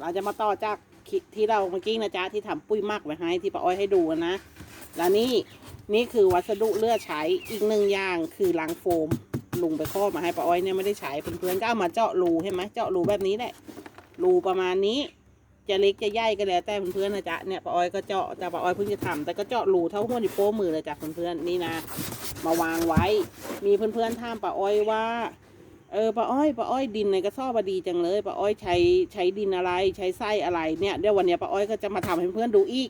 เราจะมาต่อจากคลิปที่เราเมื่อกี้นะจ๊ะที่ทำปุ้ยมักไว้ให้ที่ป้าอ้อยให้ดูนะ แล้วนี่นี่คือวัสดุเลือกใช้อีกหนึ่งอย่างคือลังโฟมลุงไปครอบมาให้ป้าอ้อยเนี่ยไม่ได้ใช้เพื่อนๆก็เอามาเจาะรูใช่ไหมเจาะรูแบบนี้แหละรูประมาณนี้จะเล็กจะใหญ่ก็แล้วแต่เพื่อนๆนะจ๊ะเนี่ยป้าอ้อยก็เจาะแต่ป้าอ้อยเพิ่งจะทำแต่ก็เจาะรูเท่าหัวนิ้วโป้งมือเลยจ้ะเพื่อนๆนี่นะ มาวางไว้ มีเพื่อนๆถามป้าอ้อยว่า เออป้าอ้อยป้าอ้อยดินในกระสอบดีจังเลยป้าอ้อยใช้ใช้ดินอะไร ใช้ไส้อะไรเนี่ยเดี๋ยววันนี้ป้าอ้อยก็จะมาทำให้เพื่อนๆดูอีก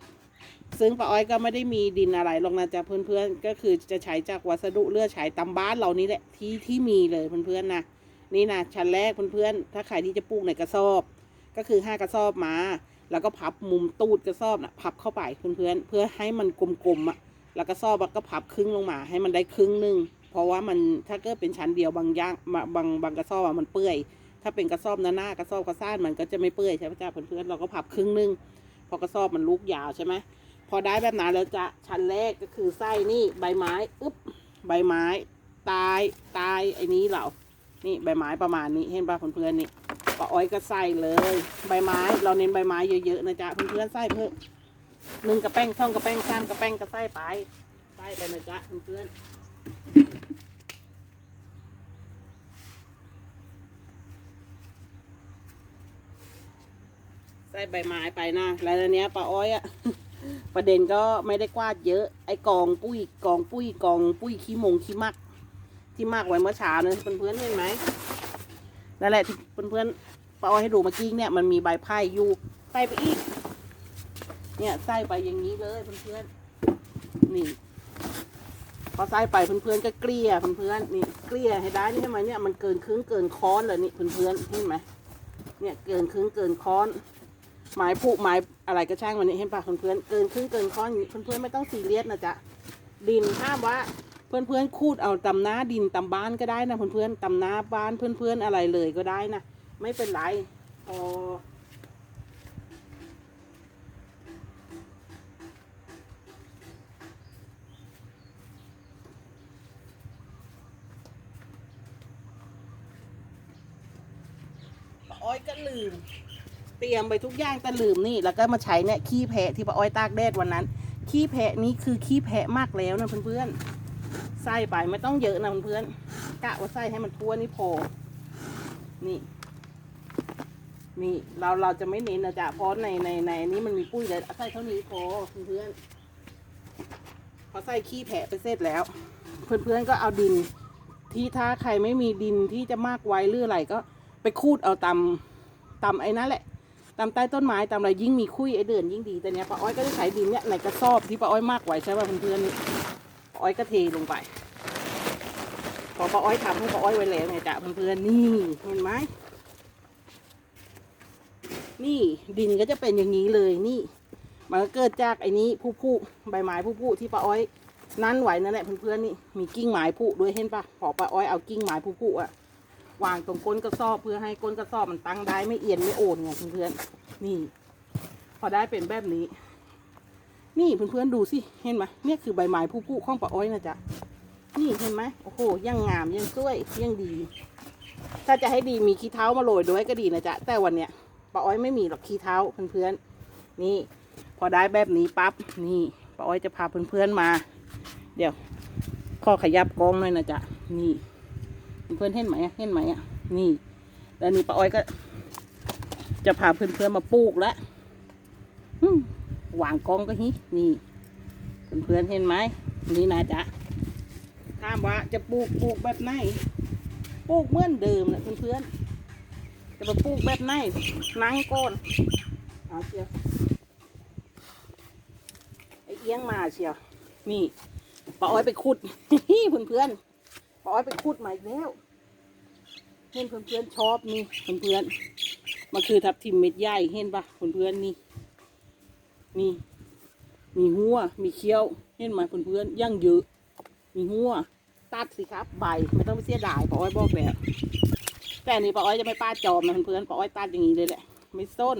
ซึ่งป้าอ้อยก็ไม่ได้มีดินอะไรหรอกนะจ๊ะเพื่อนๆก็คือจะใช้จากวัสดุเลือกใช้ตามบ้านเรานี่แหละที่ที่มีเลยเพื่อนๆนะนี่นะชั้นแรกเพื่อนๆถ้าใครที่จะปลูกในกระสอบ ก็คือห้ากระสอบมา แล้วก็พับมุมตูดกระสอบนะพับเข้าไปเพื่อนๆเพื่อให้มันกลมๆอะแล้วก็ซอบก็พับครึ่งลงมา ให้มันได้ครึ่งหนึ่ง เพราะว่ามันถ้าเกิดเป็นชั้นเดียวบางย่างบางบางกระสอบอะมันเปื่อย ถ้าเป็นกระสอบหน้าหน้ากระสอบกระซ่านมันก็จะไม่เปื่อยใช่ไหมจ๊ะเพื่อนๆเราก็พับครึ่งหนึ่งพอกระสอบมันลูกยาวใช่ไหมพอได้แบบนั้นแล้วจะชั้นแรกก็คือไส้นี่ใบไม้อึ๊บใบไม้ตายตายไอ้นี้เหล่านี่ใบไม้ประมาณนี้เห็นป่ะเพื่อนๆนี่ป้าอ้อยก็ใส่เลย ใบไม้เราเน้นใบไม้เยอะๆนะจ๊ะเพื่อนๆใส่เพิ่มหนึ่งกระแป้งท่องกระแป้งสามกระแป้งกระไส้ไปใส่ไปนะจ๊ะเพื่อนๆ ใส่ใบไม้ไปนะ แล้วอันเนี้ยป้าอ้อยอะประเด็นก็ไม่ได้กวาดเยอะ ไอ้กองปุ้ยกองปุ้ยกองปุ้ยขี้มงขี้มัก ที่มากไว้เมื่อเช้าเนี่ยเพื่อนๆเห็นไหมนั่นแหละที่เพื่อนๆป้าอ้อยให้ดูเมื่อกี้เนี่ยมันมีใบไผ่อยู่ใส่ไปอีก เนี่ยใส่ไปอย่างนี้เลยเพื่อนๆนี่ อใส่ไปเพื่อนๆก็เกลี่ยเพื่อนๆนี่เกลี่ยให้ได้นี่ใช่ไหมเนี่ยมันเกินครึ่งเกินค้อนเลยนี่เพื่อนๆเห็นไหมเนี่ยเกินครึ่งเกินค้อนไม้ผุไม้อะไรก็ช่างมันนี่เห็นปะเพื่อนๆเกินครึ่งเกินค้อนนี้เพื่อนๆไม่ต้องซีเรียสนะจ๊ะดินห้ามว่าเพื่อนๆคูดเอาตำหน้าดินตำบ้านก็ได้นะเพื่อนๆตำหน้าบ้านเพื่อนๆอะไรเลยก็ได้นะไม่เป็นไรพอ อ้อยก็ลืม เตรียมไปทุกอย่างแต่ลืมนี่ แล้วก็มาใช้เนี่ยขี้แพะที่ป้าอ้อยตากแดดวันนั้น ขี้แพะนี่คือขี้แพะมากแล้วนะเพื่อนๆใส่ไปไม่ต้องเยอะนะเพื่อนๆกะว่าใส่ให้มันทั่วนี่พอ นี่ นี่เราเราจะไม่เน้นนะจ๊ะเพราะในในในนี้มันมีปุ้ยเลยใส่เท่านี้พอเพื่อนๆพอใส่ขี้แพะไปเสร็จแล้ว เพื่อนๆก็เอาดินที่ถ้าใครไม่มีดินที่จะมากไว้หรืออะไรก็ ไปคูดเอาตำตำไอ้นั่นแหละตำใต้ต้นไม้ตำอะไรยิ่งมีคุยไอ้เดินยิ่งดีแต่เนี้ยป้าอ้อยก็ได้ใช้ดินเนี้ยในกระสอบที่ป้าอ้อยมากไว้ใช่ป่ะเพื่อนๆป้าอ้อยก็เทลงไปพอป้าอ้อยทำให้ป้าอ้อยไว้แล้วไงจ้ะเพื่อนๆนี่เห็นไหมนี่ดินก็จะเป็นอย่างนี้เลยนี่ มันก็เกิดจากไอ้นี้ผู้ผู้ใบไม้ผู้ผู้ที่ป้าอ้อยนั่นไหวนั่นแหละเพื่อนๆนี่มีกิ่งไม้ผุด้วยเห็นปะพอป้าอ้อยเอากิ่งไม้ผุผุๆอะ วางตรงก้นกระสอบเพื่อให้ก้นกระสอบมันตั้งได้ไม่เอียงไม่โอนไงเพื่อนๆนี่ พอได้เป็นแบบนี้ นี่เพื่อนๆดูสิเห็นไหมเนี่ยคือใบไม้ผุผุของป้าอ้อยนะจ๊ะนี่เห็นไหมโอ้โหยังงามยังสวยยังดี ถ้าจะให้ดีมีขี้เท้ามาโรยด้วยก็ดีนะจ๊ะแต่วันเนี้ยป้าอ้อยไม่มีหรอกขี้เท้าเพื่อนๆนี่ พอได้แบบนี้ปั๊บนี่ป้าอ้อยจะพาเพื่อนๆมา เดี๋ยวข้อขยับกล้องหน่อยนะจ๊ะนี่ เพื่อนเห็นไหมเห็นไหมอะนี่แล้วนี่ป้าอ้อยก็ จะพาเพื่อนๆมาปลูกแล้วอืมวางกองก็ฮินี่เพื่อนๆเห็นไหมนี่นะจ๊ะถามว่าจะปลูกปลูกแบบไหนปลูกเหมือนเดิมนะเพื่อนๆจะมาปลูกแบบไหนนั่งก้นเอาเชียวไอเอียงมาเชียวนี่ป้าอ้อยไปขุดเพื่อนเพื่อนๆ อ้อยไปขุดมาอีกแล้วเห็นเพื่อนเพื่อนๆชอบนี่เพื่อนเพื่อนๆมันคือทับทิมเม็ดใหญ่เห็นปะเพื่อนเพื่อนๆนี่นี่มีหัว มีเขี้ยว เห็นไหมเพื่อนเพื่อนๆย่างเยอะ มีหัว ตัดสิครับ ใบ ไม่ต้องไปเสียดายป้าอ้อยบอกแล้วแต่นี่ป้าอ้อยจะไม่ป้าจอมนะเพื่อนๆป้าอ้อยตัดอย่างนี้เลยแหละ ไม่ส้น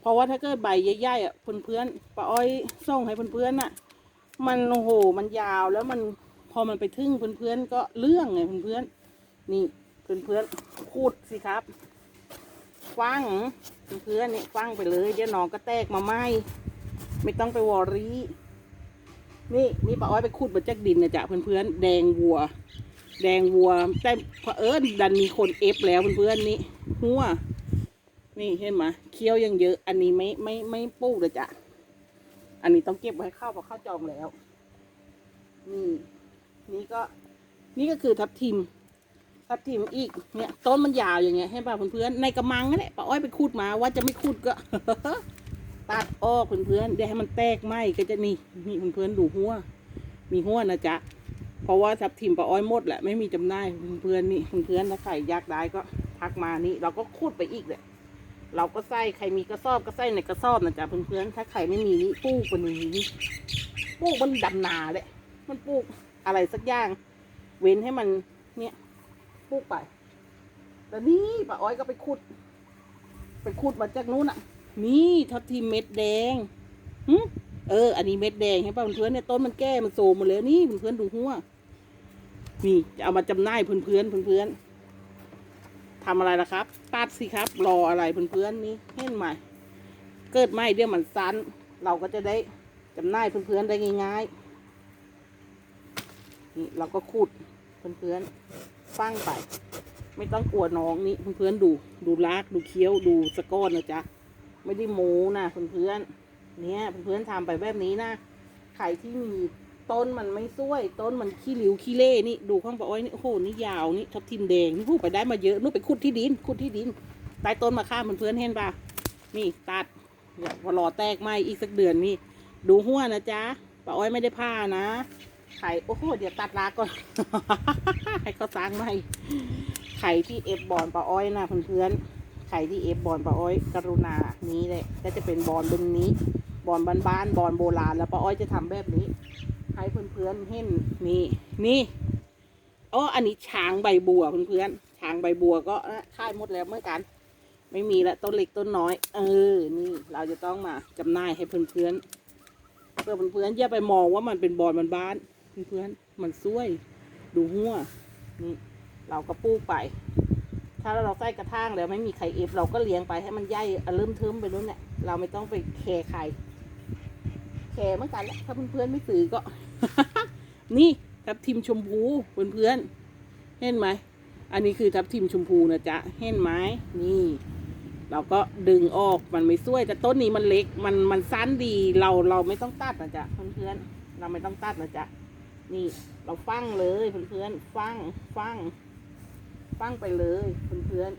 เพราะว่าถ้าเกิดใบใหญ่ๆอะเพื่อนๆป้าอ้อยส่งให้เพื่อนๆน่ะ มันโอ้โห มันยาวแล้วมัน อมันไปทึ่งเพื่อนๆก็เรื่องไงเพื่อนๆนี่เพื่อนๆคูดสิครับฟังเพื่อนๆนี่ฟังไปเลยเดี๋ยวน้องก็แตกมาไหมไม่ต้องไปวอรี่นี่นี่ป้าอ้อยไปขุดมาจากดินนะจ๊ะเพื่อนๆแดงวัว แดงวัวแต่เผอิญดันมีคนเอฟแล้วเพื่อนๆนี่หัวนี่เห็นไหมเคี้ยวยังเยอะ อันนี้ไม่ไม่ไม่ปูกเลยจ้ะ อันนี้ต้องเก็บไว้ข้าวเพราะข้าวจองแล้ว นี่ นี่ก็นี่ก็คือทับทิม ทับทิมอีกเนี่ยต้นมันยาวอย่างเงี้ยให้ป่ะเพื่อนๆในกระมังนั่นแหละป้าอ้อยไปคูดมาว่าจะไม่คูดก็ ตัดออกเพื่อนๆเดี๋ยวให้มันแตกไหมก็จะนี่นี่เพื่อนๆดูหัว มีหัวนะจ๊ะเพราะว่าทับทิมป้าอ้อยหมดแหละไม่มีจำหน่ายเพื่อนๆนี่เพื่อนๆถ้าใครอยากได้ก็ทักมานี่ เราก็คูดไปอีกเลยเราก็ใส่ใครมีกระสอบก็ใส่ในกระสอบนะจ๊ะเพื่อนๆถ้าใครไม่มีนี่ปลูกมันนี้ปลูกมันดำนาเลยมันปลูก อะไรสักอย่าง เว้นให้มันเนี่ยปลูกไปแต่นี่ป้าอ้อยก็ไปขุด ไปขุดมาจากนู้นอะ นี่ทับทิมเม็ดแดงหึเออ อันนี้เม็ดแดงให้ป่ะเพื่อนเนี่ยต้นมันแก่มันโซมหมดแล้วนี่เพื่อนดูหัวนี่จะเอามาจำหน่ายเพื่อนๆเพื่อนทำอะไรล่ะครับ ตัดสิครับ รออะไรเพื่อนๆนี่เห็นไหม เกิดไหมเดี๋ยวมันสั้น เราก็จะได้จำหน่ายเพื่อนๆได้ง่ายๆ นี่เราก็ขุดเพื่อนๆฟังไป ไม่ต้องกลัวน้องนี่เพื่อนๆดู ดูลากดูเคี้ยวดูสะก้อนนะจ๊ะไม่ได้โม้นะเพื่อนๆเนี่ยเพื่อนๆทำไปแบบนี้นะใครที่มีต้นมันไม่สวย ต้นมันขี้ริ้วขี้เล่นี่ดูข้างปะอ้อยนี่โอ้โหนี่ยาวนี่ทับทิมแดงนี่พูดไปได้มาเยอะนู่นไปขุดที่ดินขุดที่ดินใต้ต้นมะข่ามเพื่อนๆเห็นปะนี่ตัดเดี๋ยวพอรอแตกไหมอีกสักเดือนนี่ดูหัวนะจ๊ะปะอ้อยไม่ได้ผ้านะ ไข่โอ้โหเดี๋ยวตัดราก่อน ให้เขาสร้างใหม่ไข่ที่เอฟบอลปะอ้อยนะเพื่อนๆไข่ที่เอฟบอลปะอ้อย กรุณานี้เลยก็จะเป็นบอลบึงนี้ บอลบ้านๆบอลโบราณ แล้วปะอ้อยจะทำแบบนี้ ให้เพื่อนๆเห็นนี่นี่อ๋ออันนี้ช้างใบบัวเพื่อนๆช้างใบบัวก็ค่ายหมดแล้วเหมื่อนกัน ไม่มีแล้วต้นเล็กต้นน้อย เออ นี่เราจะต้องมาจำหน่ายให้เพื่อนๆเพื่อเพื่อนๆอย่าไปมองว่ามันเป็นบอลมันบ้านๆ เพื่อนๆมันซวย ดูหัวนี่เราก็ปลูกไป ถ้าเราใส่กระถางแล้วไม่มีใครเอฟเราก็เลี้ยงไปให้มันใหญ่เริ่มเทิมไปนู้นเนี่ยเราไม่ต้องไปแคร์ใครแคร์เหมือนกันแหละถ้าเพื่อนๆไม่ซื้อก็ นี่ทับทิมชมพูเพื่อนๆเห็นไหมอันนี้คือทับทิมชมพูนะจ๊ะเห็นไหมนี่ เราก็ดึงออกมันไม่สวยแต่ต้นนี้มันเล็กมันมันสั้นดีเราเราไม่ต้องตัดนะจ๊ะเพื่อนๆเราไม่ต้องตัดนะจ๊ะ นี่เราฟังเลยเพื่อนๆฟังฟังฟังไปเลยเพื่อน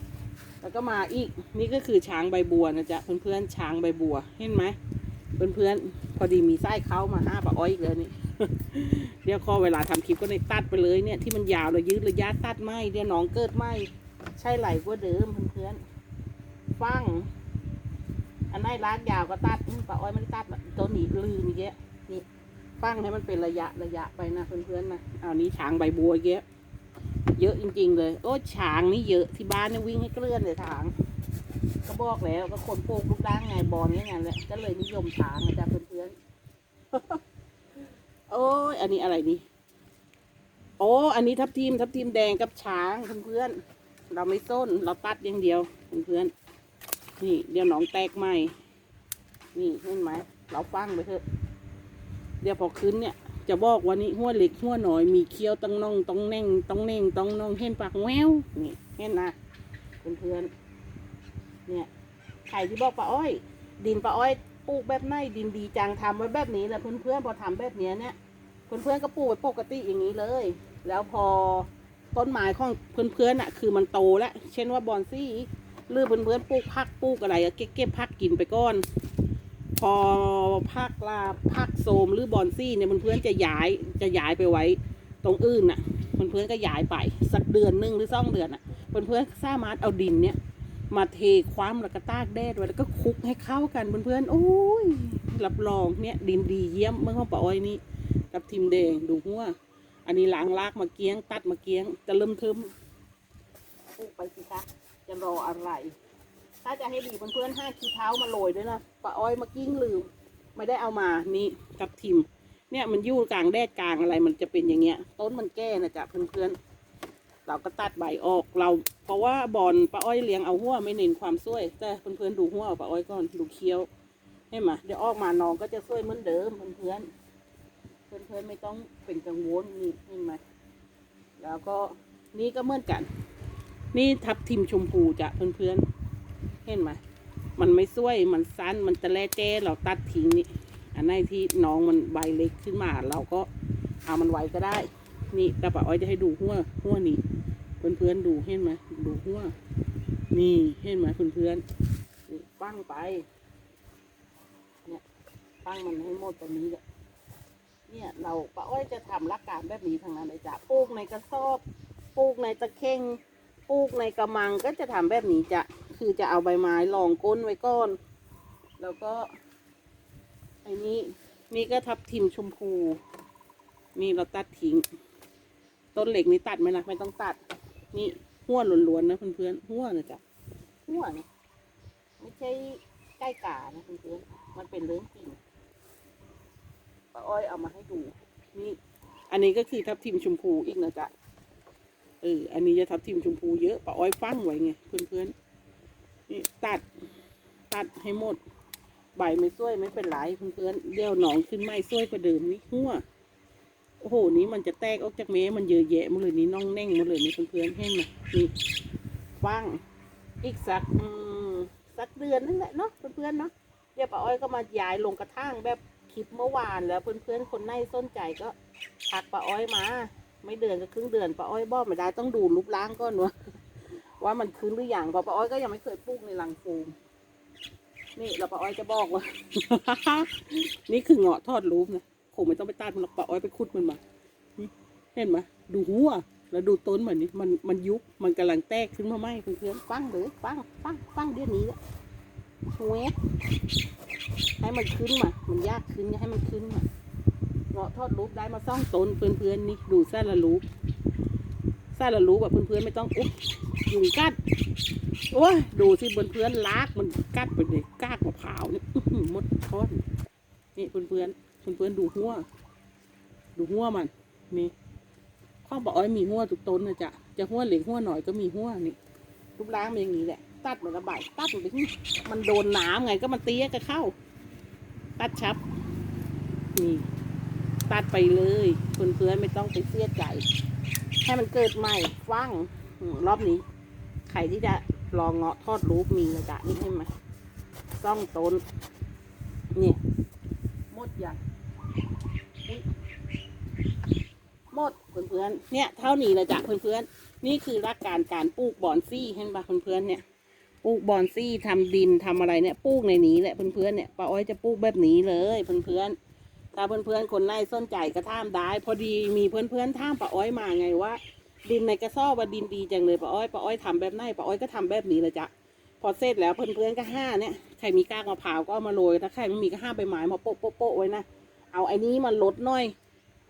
ๆแล้วก็มาอีกนี่ก็คือช้างใบบัวนะจ๊ะเพื่อนๆช้างใบบัวเห็นไหมเพื่อนๆพอดีมีไส้เข้ามาห้าปะอ้อยอีกเลยนี่เดี๋ยวข้อเวลาทำคลิปก็ในตัดไปเลยเนี่ยที่มันยาวเรายืดระยะตัดไม่เดี๋ยวน้องเกิดไม่ใช่ไหลกว่าเดิมเพื่อนๆฟังอันไหนรากยาวก็ตัดอืมปะอ้อยไม่ได้ตัดต้นนี้ลืมเยอะ นี่ฟังให้มันเป็นระยะระยะไปนะเพื่อนๆนะเอานี้ช้างใบบัวเยอะเยอะจริง ๆ เลย โอ้ช้างนี่เยอะที่บ้านเนี่ยวิ่งให้เกลื่อนเลยช้างก็บอกแล้วก็คนปลูกลูกด่างไงบอลนี่ไงแหละก็เลยนิยมช้างนะจ๊ะเพื่อนๆโอ้ยอันนี้อะไรนี่โอ้อันนี้ทับทิมทับทิมแดงกับช้างเพื่อนๆเราไม่ส้นเราตัดอย่างเดียวเพื่อนๆนี่เดี๋ยวหนองแตกใหม่นี่เห็นไหมเราฟังไปเถอะ เดี๋ยวพอขึ้นเนี่ยจะบอกว่านี่หัวเล็กหัวหน่อยมีเคี้ยวต้องน่องต้องแน่งต้องเน่งต้องน่องเห็นปากแววนี่เห็นนะเพื่อนๆเนี่ยไข่ที่บอกป้าอ้อย ดินป้าอ้อยปลูกแบบไหนดินดีจังทำไว้แบบนี้แหละเพื่อนๆพอทำแบบเนี้ยเนี่ยเพื่อนๆก็ปลูกไว้ปกติอย่างนี้เลย แล้วพอต้นไม้ของเพื่อนๆอะ คือมันโตแล้วเช่นว่าบอนซี่หรือเพื่อนๆปลูกผักปลูกอะไรเก็บเก็บผักกินไปก่อน อผักลาผักโสมหรือบอนซี่เนี่ยเพื่อนจะย้ายจะย้ายไปไว้ตรงอื่นน่ะเพื่อนก็ย้ายไปสักเดือนนึงหรือสองเดือนน่ะเพื่อนสามารถเอาดินเนี่ยมาเทความแล้วก็ตากแดดไว้แล้วก็คลุกให้เข้ากันเพื่อนๆโอ้ยรับรองเนี่ยดินดีเยี่ยมเมื่อเขาปะอ้อยนี่กับทิมแดงดูหัวอันนี้ล้างลากมาเกี้ยง ตัดมาเกี้ยงจะเริ่มเทิมไปสิคะจะรออะไร ถ้าจะให้ดีเพื่อนๆห้าขี้เท้ามาโรยด้วยนะปะอ้อยมากิ้งลืม ไม่ได้เอามานี่กับทิม เนี่ยมันยู่กลางแดดกลางอะไรมันจะเป็นอย่างเงี้ย ต้นมันแก่นะจ๊ะเพื่อนๆเราก็ตัดใบออกเรา เพราะว่าบอนป้าอ้อยเลี้ยงเอาหัวไม่เน้นความสวยแต่เพื่อนๆดูหัวป้าอ้อยก่อนดูเคี้ยวให้มาเดี๋ยวออกมาน้องก็จะสวยเหมือนเดิมเพื่อนๆเพื่อนๆไม่ต้องเป็นกังวลนี่เห็นไหมแล้วก็นี่ก็เหมือนกัน นี่ทับทิมชมพูจ้ะเพื่อนๆ เห็นไหมมันไม่สวยมันสั้นมันจะแล่แจ้เราตัดทิ้งนี่อันไหนที่น้องมันใบเล็กขึ้นมา เราก็เอามันไว้ก็ได้ นี่ตาป้าอ้อยจะให้ดูหัวหัวนี่เพื่อนๆดูเห็นไหมดูหัวนี่เห็นไหมเพื่อนๆนี่ปั้งไปเนี่ยปั้งมันให้หมดตรงนี้แหละเนี่ยเราป้าอ้อยจะทำลักการแบบนี้ทางนั้นเลยจ้ะปลูกในกระสอบปลูกในตะเข่งปลูกในกระมังก็จะทำแบบนี้จ้ะ คือจะเอาใบไม้รองก้นไว้ก่อน แล้วก็ไอ้นี้นี่ก็ทับทิมชมพู นี่เราตัดทิ้ง ต้นเหล็กนี่ตัดไหมล่ะไม่ต้องตัด นี่หัวล้วนๆนะเพื่อนๆหัวนะจ๊ะหัวนี่ไม่ใช่ใกล้กานะเพื่อนๆมันเป็นเรื่องจริงป้าอ้อยเอามาให้ดู นี่ อันนี้ก็คือทับทิมชมพูอีกนะจ๊ะเอออันนี้จะทับทิมชมพูเยอะป้าอ้อยฟังไว้ไงเพื่อนๆ นี่ตัดตัดให้หมด ใบไม่ซ้วยไม่เป็นไรเพื่อนๆเดี๋ยวหนองขึ้นไม่ซ้วยกว่าเดิมนี่หัวโอ้โหนี้มันจะแตกออกจากเมมันเยอะแยะมดเลยนี่น่องแน่งมดเลยนี่เพื่อนๆเห็นไหมนี่ฟังอีกสักสักเดือนนึงแหละเนาะเพื่อนๆเนาะเดี๋ยวป้าอ้อยก็มาย้ายลงกระถางแบบคลิปเมื่อวานแล้วเพื่อนๆคนไหนสนใจก็ทักป้าอ้อยมา ไม่เดือนก็ครึ่งเดือนป้าอ้อยบอกไม่ได้ต้องดูรูปร่างก่อนวะ ว่ามันคืนหรือยังเพราะป้าอ้อยก็ยังไม่เคยปลูกในรังโฟมนี่เราป้าอ้อยจะบอกว่า นี่คือเงาะทอดรูปนะคงไม่ต้องไปตัดมันหรอกป้าอ้อยไปขุดมันมาเห็นไหมดูหัวแล้วดูต้นมันนี่มันมันยุบมันกำลังแตกขึ้นมาไหมเพื่อนๆปั้งเลยปั้งปั้งปั้งเดี๋ยวนี้แหละเวฟให้มันขึ้นมา มันยากขึ้นให้มันขึ้นมาเงาะทอดรูปได้มาซ่องต้นเพื่อนๆนี่ดูแซ่ละรูป ซ่าละรูปแบบเพื่อนๆไม่ต้องอุ๊บยุงกัดโอ้ยดูสิเพื่อนๆลากมันกัดไปเลยกากมะพร้าวนี่มดทอดนี่เพื่อนๆเพื่อนๆดูหัว ดูหัวมันนี่ข้อบอกอ้อยมีหัวทุกต้นนะจ๊ะจะหัวเหล็กหัวหน่อยก็มีหัวนี่รูปร่างมันอย่างนี้แหละตัดเหมือนระบายตัดมันไปที่มันโดนน้ำไงก็มันเตี้ยก็เข้า ตัดชับ นี่ ตัดไปเลยเพื่อนๆไม่ต้องไปเสียใจ ให้มันเกิดใหม่ฟังรอบนี้ใครที่จะลองเงาะทอดรูปมีนะจ๊ะนี่ให้ไหมซ่องต้นเนี่ยหมดอย่างอุ๊ยหมดเพื่อนๆเนี่ยเท่านี้เลยจ้ะเพื่อนๆนี่คือหลักการการปลูกบอนซี่เห็นปะเพื่อนๆเนี่ยปลูกบอนซี่ทำดินทำอะไรเนี่ยปลูกในนี้แหละเพื่อนๆเนี่ยป้าอ้อยจะปลูกแบบนี้เลยเพื่อนๆ ถ้าเพื่อนๆคนไหนสนใจก็ท่ามได้ พอดีมีเพื่อนๆท่ามป้าอ้อยมาไงว่า ดินในกระสอบว่าดินดีจังเลยป้าอ้อยป้าอ้อยทำแบบไหนป้าอ้อยก็ทำแบบนี้เลยจ้ะพอเสร็จแล้วเพื่อนๆก็ห้าเนี่ยใครมีก้างมะพร้าวก็เอามาโรยถ้าใครไม่มีก็ห้าใบไม้มาโปะโปะไว้นะเอาไอ้นี้มาลดหน่อย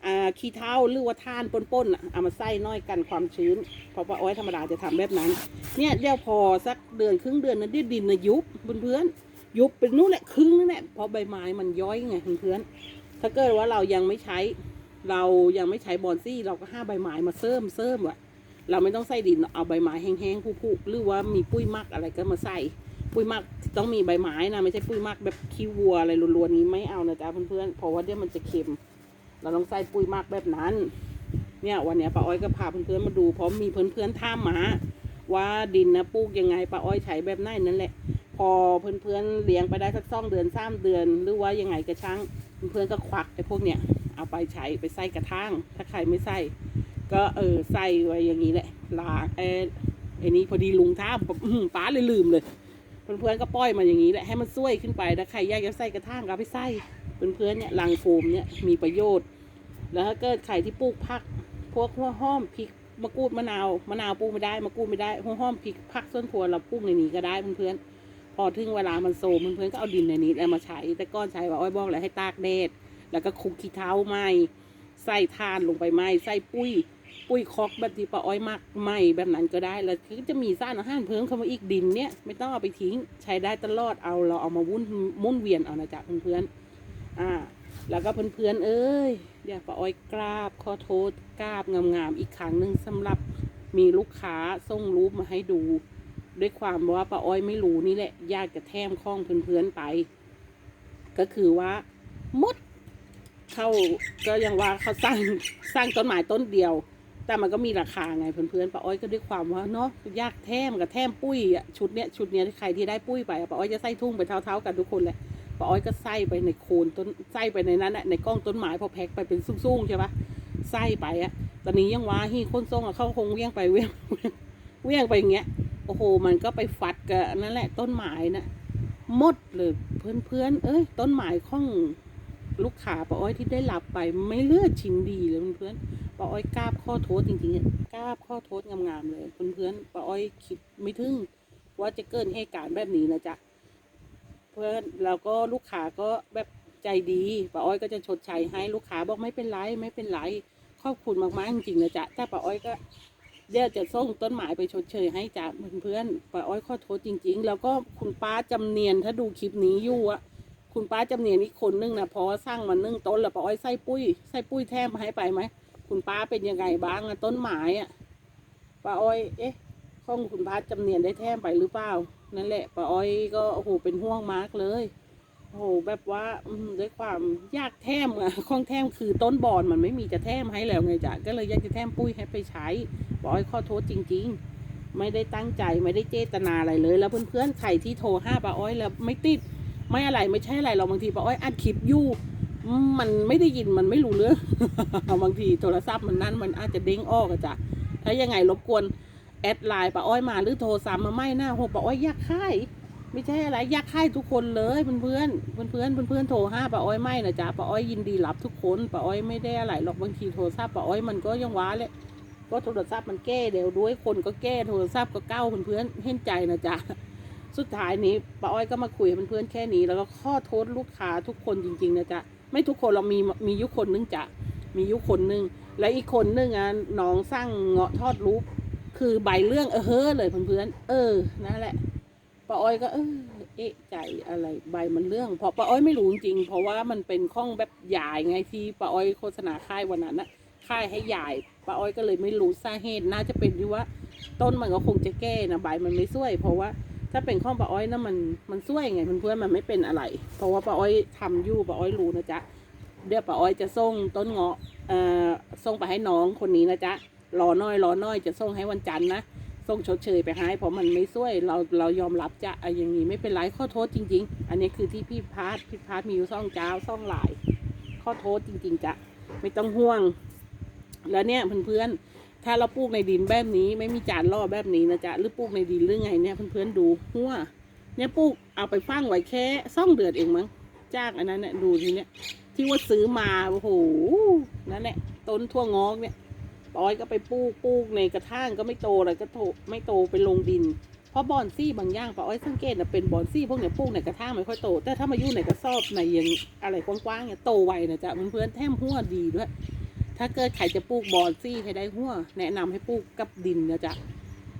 อ่าขี้เท้าหรือว่าท่านป้นๆอะเอามาใส่น้อยกันความชื้นเพราะป้าอ้อยธรรมดาจะทำแบบนั้น เนี่ยเดี๋ยวพอสักเดือนครึ่งเดือนนั้นดี๋ยวดินนะยุบเพื่อนๆยุบเป็นนู่นแหละครึ่งนั่นแหละเพราะใบไม้มันย้อยไงเพื่อนๆ ถ้าเกิดว่าเรายังไม่ใช้ เรายังไม่ใช้บอนซี่ เราก็ห้าใบไม้มาเสริมเสริมว่ะเราไม่ต้องใส่ดินเอาใบไม้แห้งๆผุๆหรือว่ามีปุ้ยมักอะไรก็มาใส่ ปุ้ยมักต้องมีใบไม้นะไม่ใช่ปุ้ยมักแบบขี้วัวอะไรล้วนๆนี้ไม่เอานะจ๊ะเพื่อนๆเพราะว่าเดี๋ยวมันจะเค็ม เราต้องใส่ปุ้ยมักแบบนั้น เนี่ยวันเนี้ยป้าอ้อยก็พาเพื่อนๆมาดูเพราะมีเพื่อนๆท่ามมาว่าดินนะปลูกยังไงป้าอ้อยใช้แบบไหนนั่นแหละ พอเพื่อนๆเลี้ยงไปได้สักสองเดือนสามเดือน หรือว่ายังไงก็ช่าง เพื่อนก็ควักไอ้พวกเนี้ยเอาไปใช้ไปใส่กระถางถ้าใครไม่ใส่ก็เออใส่ไว้อย่างนี้แหละลาเออไอ้นี้พอดีลุงท่ามป้าเลยลืมเลยเพื่อนๆก็ปล่อยมาอย่างนี้แหละให้มันช่วยขึ้นไปถ้าใครอยากจะใส่กระถางก็เอาไปใส่เพื่อนๆเนี่ยลังโฟมเนี่ยมีประโยชน์ แล้วถ้าเกิดใครที่ปลูกผักพวกหัวห้อมพริกมะกรูดมะนาวมะนาวปลูกไม่ได้มะกรูดไม่ได้หัวห้อมพริกผักส้นครัวเราปลูกในนี้ก็ได้เพื่อนๆ พอถึงเวลามันโซมเพื่อนๆก็เอาดินในนี้แล้วมาใช้ แต่ก้อนใช้ว่าอ้อยบอกแล้วให้ตากแดดแล้วก็คุกขี้เท้าไหมใส่ทานลงไปไหมใส่ปุ้ย ปุ้ยคอกแบบที่ป้าอ้อยมักไหมแบบนั้นก็ได้แล้วก็จะมีสารอาหารเพิ่มเข้ามาอีกดินเนี่ยไม่ต้องเอาไปทิ้งใช้ได้ตลอดเอาเราเอามาวุ่นมุ่นเวียนเอานะจ๊ะเพื่อนๆอ่าแล้วก็เพื่อนๆเอ้ยอยากป้าอ้อยกราบขอโทษกราบงามๆอีกครั้งหนึ่งสำหรับมีลูกค้าส่งรูปมาให้ดู ด้วยความว่าป้าอ้อยไม่รู้นี่แหละอยากจะแถมข้องเพื่อนๆไป ก็คือว่ามดเขาก็ยังว่าเขาสร้างสร้างต้นไม้ต้นเดียว แต่มันก็มีราคาไงเพื่อนๆป้าอ้อยก็ด้วยความว่าเนาะยากแถมกับแถมปุ้ยอะชุดเนี้ยชุดเนี้ยใครที่ได้ปุ้ยไปป้าอ้อยจะใส่ทุ่งไปเท่าๆกันทุกคนแหละป้าอ้อยก็ใส่ไปในโคนต้นใส่ไปในนั้นอะในกล้องต้นไม้พอแพ็คไปเป็นซุ่งๆใช่ปะใส่ไปอะตอนนี้ยังว่าฮี่คนส่งอะเข้าคงเวียงไปเวียงเวียงไปอย่างเงี้ย โอ้โห มันก็ไปฟัดกับนั่นแหละ ต้นไม้น่ะหมดเลยเพื่อนๆเอ้ย ต้นไม้ของลูกค้าป้าอ้อยที่ได้รับไปไม่เลือกชิ้นดีเลยเพื่อนๆป้าอ้อยกราบข้อโทษจริงๆอะกราบข้อโทษงามๆเลยเพื่อนๆป้าอ้อยคิดไม่ถึงว่าจะเกิดเหตุการณ์แบบนี้นะจ๊ะเพื่อนแล้วก็ลูกค้าก็แบบใจดีป้าอ้อยก็จะชดใช้ให้ลูกค้าบอกไม่เป็นไรไม่เป็นไรขอบคุณมากๆจริงๆนะจ๊ะแต่ป้าอ้อยก็ เดี๋ยวจะส่งต้นไม้ไปชดเชยให้จ้ะเพื่อนๆป้าอ้อยขอโทษจริง ๆ แล้วก็คุณป้าจำเนียนถ้าดูคลิปนี้อยู่อะคุณป้าจำเนียนอีกคนนึงนะพอสร้างมันนึ่งต้นแล้วป้าอ้อยใส่ปุ้ยใส่ปุ้ยแทมให้ไปไหมคุณป้าเป็นยังไงบ้างอะต้นไม้อะป้าอ้อย เอ๊ะข้องคุณป้าจำเนียนได้แทมไปหรือเปล่านั่นแหละป้าอ้อยก็โอ้โหเป็นห่วงมากเลย โอ้โหแบบว่าด้วยความยากแทมอะข้องแทมคือต้นบอนมันไม่มีจะแทมให้แล้วไงจ้ะก็เลยอยากจะแทมปุ้ยให้ไปใช้ป้าอ้อยขอโทษจริง ๆ ไม่ได้ตั้งใจไม่ได้เจตนาอะไรเลย แล้วเพื่อนๆใครที่โทรห้าป้าอ้อยแล้วไม่ติดไม่อะไรไม่ใช่อะไรเราบางทีป้าอ้อยอัดคลิปอยู่มันไม่ได้ยินมันไม่รู้เรื่องบางทีโทรศัพท์มันนั่นมันอาจจะเด้งออกอะจ้ะถ้ายังไงรบกวนแอดไลน์ป้าอ้อยมาหรือโทรซ้ำมาไม่หนะโหป้าอ้อยอยากค่าย ไม่ใช่อะไรอยากค่ายทุกคนเลยเพื่อนเพื่อนเพื่อนเพื่อนเพื่อนๆโทรห้าป้าอ้อยไม่นะจ๊ะป้าอ้อยยินดีรับทุกคนป้าอ้อยไม่ได้อะไรหรอกบางทีโทรศัพท์ป้าอ้อยมันก็ยังว้าเลยก็โทรศัพท์มันแก้เดี๋ยวด้วยคนก็แก้โทรศัพท์ก็เก้าเพื่อนเพื่อนเห็นใจนะจ๊ะสุดท้ายนี้ป้าอ้อยก็มาคุยกับเพื่อนๆแค่นี้ แล้วก็ข้อโทษลูกค้าทุกคนจริงๆนะจ๊ะไม่ทุกคนเรามีมียุคคนนึงจ๊ะมียุคคนนึงและอีกคนนึงอะน้องสร้างเงาะทอดรูปคือใบเรื่องเออเฮ้อเลยเพื่อนๆเออนั่นแหละ ป้าอ้อยก็เออเอะใจอะไรใบมันเรื่องเพราะป้าอ้อยไม่รู้จริงเพราะว่ามันเป็นข้องแบบใหญ่ไงที่ป้าอ้อยโฆษณาค่ายวันนั้นนะค่ายให้ใหญ่ป้าอ้อยก็เลยไม่รู้สาเหตุน่าจะเป็นที่ว่า ต้นมันก็คงจะแก้นะใบมันไม่ช่วย เพราะว่าถ้าเป็นข้องปลาอ้อยนะมันมันช่วยไงเพื่อนๆมันไม่เป็นอะไร เพราะว่าปลาอ้อยทำอยู่ปลาอ้อยรู้นะจ๊ะเดี๋ยวปลาอ้อยจะส่งต้นเงาะเอ่อส่งไปให้น้องคนนี้นะจ๊ะรอน้อยรอน้อยจะส่งให้วันจันทร์นะ ส่งชดเชยไปให้เพราะมันไม่ช่วยเราเรายอมรับจะอะอย่างนี้ไม่เป็นไรข้อโทษจริง ๆ อันนี้คือที่พี่พาร์ทพี่พาร์ทมีอยู่ซ่องเจ้าซ่องหลาย ข้อโทษจริง ๆจะไม่ต้องห่วง แล้วเนี่ยเพื่อนๆถ้าเราปลูกในดินแบบนี้ ไม่มีจานล่อแบบนี้นะจ๊ะหรือปลูกในดินหรือไงเนี่ยเพื่อนๆดูหัวเนี่ยปลูกเอาไปฟังไว้แค่ซ่องเดือนเองมั้งจากอันนั้นเนี่ยดูทีเนี้ยที่ว่าซื้อมาโอ้โหนั่นแหละต้นทั่วงอกเนี่ย ปอยก็ไปปลูกปลูกในกระถางก็ไม่โตเลยก็โตไม่โตไปลงดิน เพราะบอนซี่บางอย่างปาอ้อยสังเกตนะเป็นบอนซี่พวกเนี่ยปลูกในกระถางไม่ค่อยโต แต่ถ้ามาอยู่ในกระสอบในยังอะไรกว้างๆเนี่ยโตไวนะจ๊ะเพื่อนๆแถมหัวดีด้วย ถ้าเกิดใครจะปลูกบอนซี่ให้ได้หัวแนะนำให้ปลูกกับดินนะจ๊ะ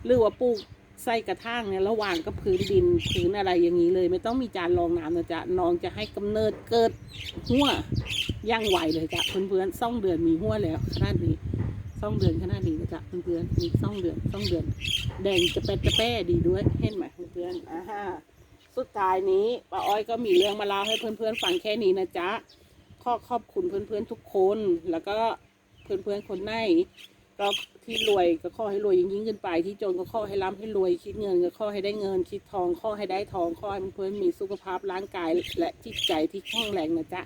หรือว่าปลูกใส่กระถางเนี่ยระหว่างกับพื้นดินพื้นอะไรอย่างนี้เลย ไม่ต้องมีจานรองน้ำนะจ๊ะน้องจะให้กำเนิดเกิดหัวย่างไวเลยจ้ะเพื่อนๆซ่องเดือนมีหัวแล้วขนาดนี้ ซ่องเดือนขนาดนี้นะจ๊ะเพื่อนๆมีซ่องเดือนซ่องเดือน แดงจะเป็ดจะแป้ดีด้วยเห็นไหมเพื่อนๆอ่าฮะสุดท้ายนี้ป้าอ้อยก็มีเรื่องมาเล่าให้เพื่อนๆฟังแค่นี้นะจ๊ะขอขอบคุณเพื่อนๆทุกคน แล้วก็เพื่อนๆคนไหนก็ที่รวยก็ข้อให้รวยยิ่งยิ่งขึ้นไป ที่จนก็ข้อให้ร่ำให้รวยคิดเงินก็ข้อให้ได้เงิน คิดทองข้อให้ได้ทองข้อให้เพื่อนๆมีสุขภาพร่างกาย และจิตใจที่แข็งแรงนะจ๊ะ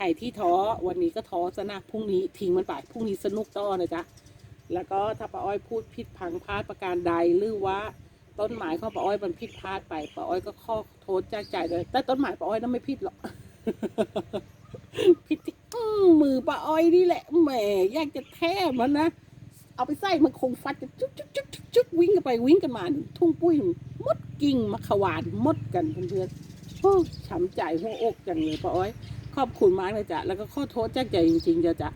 ใครที่ท้อวันนี้ก็ท้อซะนะพรุ่งนี้ทิ้งมันไปพรุ่งนี้สนุกต่อนะจ๊ะแล้วก็ถ้าป้าอ้อยพูดผิดพังพลาดประการใดหรือว่าต้นหมายของป้าอ้อยมันผิดพลาดไปป้าอ้อยก็ข้อโทษจากใจเลย แต่ต้นหมายป้าอ้อยนั้นไม่ผิดหรอกผิดที่มือป้าอ้อยนี่แหละแหมอยากจะแท้มันนะเอาไปใส่มันคงฟัดจะจุ๊กจุ๊กจุ๊กจุ๊กวิ่งกันไปวิ่งกันมาทุ่งปุ้ยมดกิ่งมะขวานมดกันเพื่อนๆโอ้ช้ำใจหัวอกจังเลยป้าอ้อย ขอบคุณมากเลยจ้ะ แล้วก็ขอโทษจากใจจริงๆจ้ะจ้ะ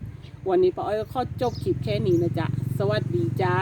วันนี้ป้าอ้อยก็ขอจบคลิปแค่นี้นะจ๊ะ สวัสดีจ้า